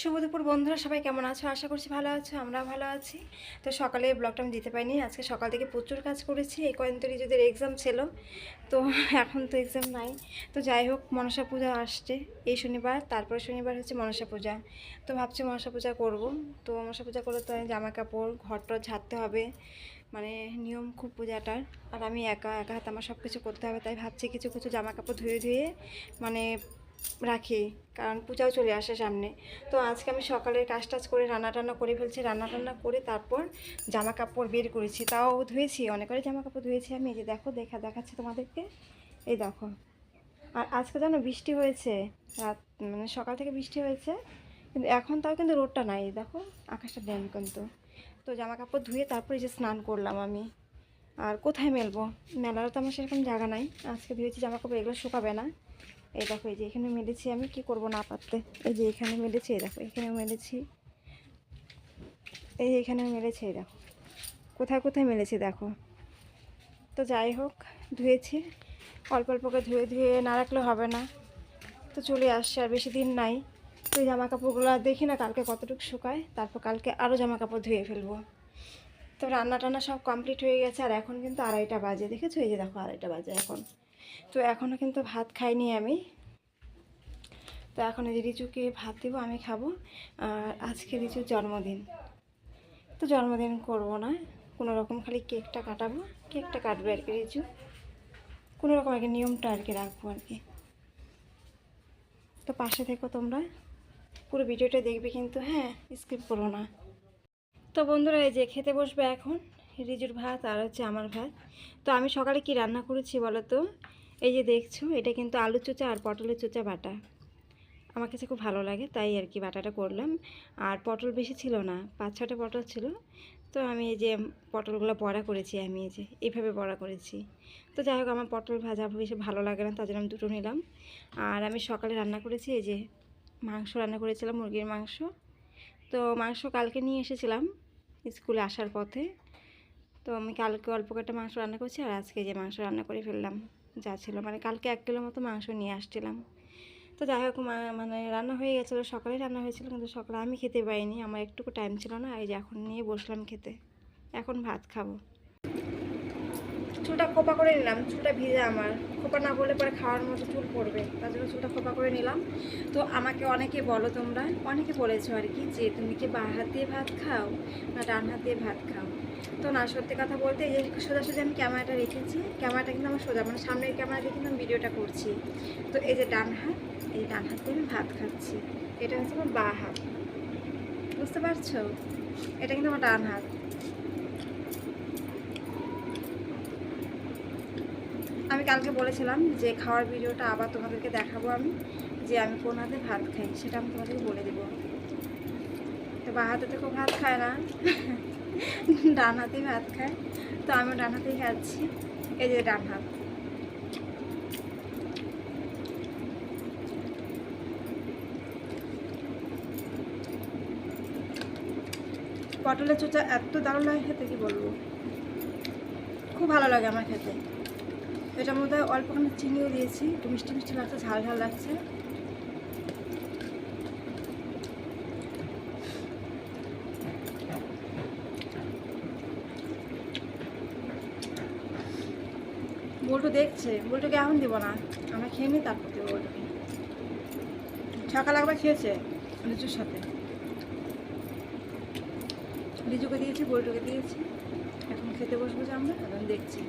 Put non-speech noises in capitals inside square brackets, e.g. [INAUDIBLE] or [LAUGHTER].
শুভ বন্ধুরা, সবাই কেমন আছো? আশা করছি ভালো আছো আমরা ভালো আছি। তো সকালে ব্লগটা আমি দিতে পারিনি, আজকে সকাল থেকে প্রচুর কাজ করেছি, এই কয়েন তো রিজুদের এক্সাম ছিল, তো [LAUGHS] এখন তো এক্সাম নাই। তো যাই হোক, মনসা পূজা আসছে এই শনিবার, তারপরে শনিবার হচ্ছে মনসা পূজা। তো ভাবছি মনসা পূজা করব। তো মনসা পূজা করলে তো জামা কাপড় ঘরটা ঝাড়তে হবে মানে নিয়ম খুব পূজাটার। আর আমি একা একা হাতে আমার সব কিছু করতে হবে, তাই ভাবছি কিছু কিছু জামা কাপড় ধুয়ে ধুয়ে মানে রাখি, কারণ পূজাও চলে আসে সামনে। তো আজকে আমি সকালের কাজ টাজ করে রান্না টান্না করে ফেলছি রান্না টান্না করে তারপর জামা কাপড় বের করেছি। তাও ধুয়েছি অনেকেরই জামা কাপড় ধুয়েছি আমি। এই যে দেখো, দেখা, দেখাচ্ছি তোমাদেরকে। এই দেখো। আর আজকে যেন বৃষ্টি হয়েছে, রাত মানে সকাল থেকে বৃষ্টি হয়েছে, কিন্তু এখন তাও কিন্তু রোদটা নাই। দেখো, আকাশটা ড্যাম কিন্তু। তো জামা কাপড় ধুয়ে তারপরে যে স্নান করলাম আমি। আর কোথায় মেলবো? মেলারও তো আমার সেরকম জায়গা নাই। আজকে ধুয়েছি জামা কাপড় এগুলো শুকাবে না। এই দেখো, এই যে এখানে মেলেছি আমি, কি করব না পারতে? এই যে এখানে মেলেছি, এই দেখো এখানে মেলেছি। এই যে এখানে মেলেছি, এই দেখো। কোথায় কোথায় মেলেছি দেখো? তো যাই হোক, ধুয়েছি। অল্প অল্প করে ধুয়ে ধুয়ে না রাখলে হবে না। তো চলে আসছে, আর বেশি দিন নাই। তো জামা কাপড়গুলো দেখি না কালকে কতটুকু শুকায়। তারপর কালকে আরও জামা কাপড় ধুয়ে ফেলব। তো রান্না টান্না সব কমপ্লিট হয়ে গেছে আর এখন কিন্তু আড়াইটা বাজে, দেখেছ? এই যে দেখো আড়াইটা বাজে এখন। তো এখনও কিন্তু ভাত খাইনি আমি। তো এখন এই রিচুকে ভাত দেবো, আমি খাব। আর আজকে রিচুর জন্মদিন। তো জন্মদিন করব না, কোনো রকম খালি কেকটা কাটাবো। কেকটা কাটবে আর কি রিচু। কোনো রকম আর কি নিয়মটা আর কি রাখব আর কি। তো পাশে থেকো তোমরা। পুরো ভিডিওটা দেখবে কিন্তু হ্যাঁ স্কিপ করো না। তো বন্ধুরা, এই যে খেতে বসবে এখন রিজুর ভাত আর হচ্ছে আমার ভাত। তো আমি সকালে কি রান্না করেছি বলো তো এই যে দেখছ, এটা কিন্তু আলু চোচা আর পটলের চোচা বাটা। আমার কাছে খুব ভালো লাগে, তাই আর কি বাটাটা করলাম। আর পটল বেশি ছিল না, পাঁচ ছটা পটল ছিল। তো আমি এই যে পটলগুলো বড়া করেছি আমি, এই যে এইভাবে বড়া করেছি। তো যাই হোক, আমার পটল ভাজা বেশি ভালো লাগে না, তার জন্য আমি দুটো নিলাম। আর আমি সকালে রান্না করেছি, এই যে মাংস রান্না করেছিলাম, মুরগির মাংস। তো মাংস কালকে নিয়ে এসেছিলাম স্কুলে আসার পথে। তো আমি কালকে অল্প কয়েকটা মাংস রান্না করছি আর আজকে যে মাংস রান্না করে ফেললাম যা ছিল মানে কালকে এক কিলো মতো মাংস নিয়ে আসছিলাম। তো যাই হোক মানে রান্না হয়ে গেছিল সকালে রান্না হয়েছিল, কিন্তু সকালে আমি খেতে পাইনি আমার একটুকু টাইম ছিল না, এই যে এখন নিয়ে বসলাম খেতে। এখন ভাত খাব। চুলটা খোপা করে নিলাম। চুলটা ভিজে আমার। খোপা না বললে পরে খাওয়ার মতো চুল পড়বে। তার জন্য চুলটা খোপা করে নিলাম। তো আমাকে অনেকে বলো তোমরা, অনেকে বলেছ আর কি যে, তুমি কি বা হাত দিয়ে ভাত খাও না ডান হাত দিয়ে ভাত খাও? তো না, সত্যি কথা বলতে এই যে সোজাসুজি আমি ক্যামেরাটা রেখেছি। ক্যামেরাটা কিন্তু আমার সোজা মানে সামনের ক্যামেরা দিয়ে কিন্তু আমি ভিডিওটা করছি। তো এই যে ডান হাত, এই ডান হাত দিয়ে আমি ভাত খাচ্ছি। এটা হচ্ছে আমার বা হাত। বুঝতে পারছ? এটা কিন্তু আমার ডান হাত। আমি কালকে বলেছিলাম যে খাওয়ার ভিডিওটা আবার তোমাদেরকে দেখাবো আমি, যে আমি কোন হাতে ভাত খাই, সেটা আমি তোমাদেরকে বলে দেবো। তো বা হাতে তো কেউ ভাত খায় না, [LAUGHS] ডান হাতেই ভাত খায়। তো আমি ডান হাতেই খাচ্ছি, এই যে ডান হাত। পটলের চোচা এত দারুণ লাগে খেতে, কি বলব? খুব ভালো লাগে আমার খেতে। এটার মধ্যে অল্পখানি চিনিও দিয়েছি, একটু মিষ্টি মিষ্টি লাগছে, ঝাল ঝাল লাগছে। বল্টু দেখছে, বল্টুকে এখন দিব না, আমরা খেয়ে নিই, তারপর দেবো বল্টুকে। সকাল একবার খেয়েছে, লিচুর সাথে। লিচুকে দিয়েছি, বল্টুকে দিয়েছি। এখন খেতে বসবো যে আমরা, এখন দেখছি।